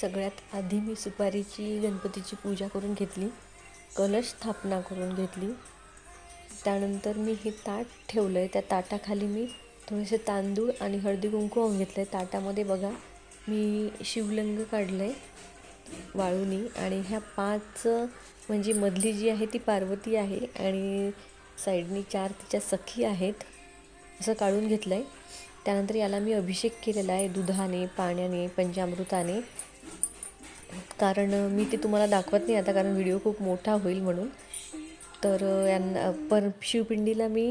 सगळ्यात आधी मी सुपारीची गणपतीची पूजा करून घेतली. कलश स्थापना करून घेतली. त्यानंतर मी हे ताट ठेवलं आहे त्या ताटाखाली मी थोडेसे तांदूळ आणि हळदी कुंकू वाहून घेतलं आहे ताटामध्ये बघा मी शिवलिंग काढलं आहे वाळूनी आणि ह्या पाच म्हणजे मधली जी आहे ती पार्वती आहे आणि साईडनी चार तिच्या सखी आहेत असं काढून घेतलं आहे त्यानंतर याला मी अभिषेक केलेला आहे. दुधाने पाण्याने पंचामृताने. कारण मी ते तुम्हाला दाखवत नाही आता कारण व्हिडिओ खूप मोठा होईल म्हणून. तर यांना पर शिवपिंडीला मी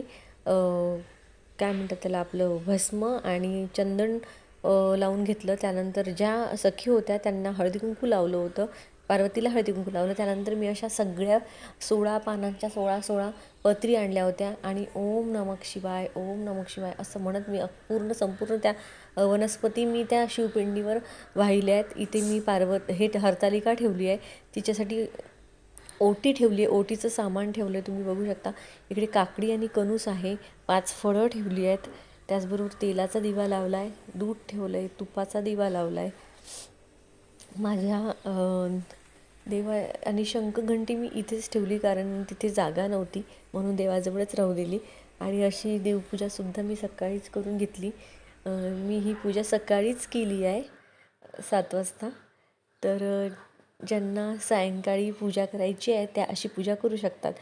काय म्हणतात त्याला आपलं भस्म आणि चंदन लावून घेतलं. त्यानंतर ज्या सखी होत्या त्यांना हळदी कुंकू लावलं होतं. पार्वतीला हळदी कुंकू लावलं. त्यानंतर मी अशा सगळ्या सोळा पानांच्या सोळा सोळा पत्री आणल्या होत्या. आणि ओम नमक शिवाय ओम नमक शिवाय असं म्हणत मी पूर्ण संपूर्ण त्या वनस्पती मी त्या शिवपिंडीवर वाहिल्या आहेत. इथे मी पार्वत हे हरतालिका ठेवली आहे. तिच्यासाठी ओटी ठेवली आहे. ओटीचं सामान ठेवलं आहे तुम्ही बघू शकता. इकडे काकडी आणि कणूस आहे. पाच फळं ठेवली आहेत. त्याचबरोबर तेलाचा दिवा लावला आहे दूध ठेवलं आहे तुपाचा दिवा लावला आहे माझ्या देवा आणि शंखघंटी मी इथेच ठेवली कारण तिथे जागा नव्हती म्हणून देवाजवळच राहू दिली. आणि अशी देवपूजासुद्धा मी सकाळीच करून घेतली. मी ही पूजा सकाळीच केली आहे सात वाजता. तर ज्यांना सायंकाळी पूजा करायची आहे त्या अशी पूजा करू शकतात.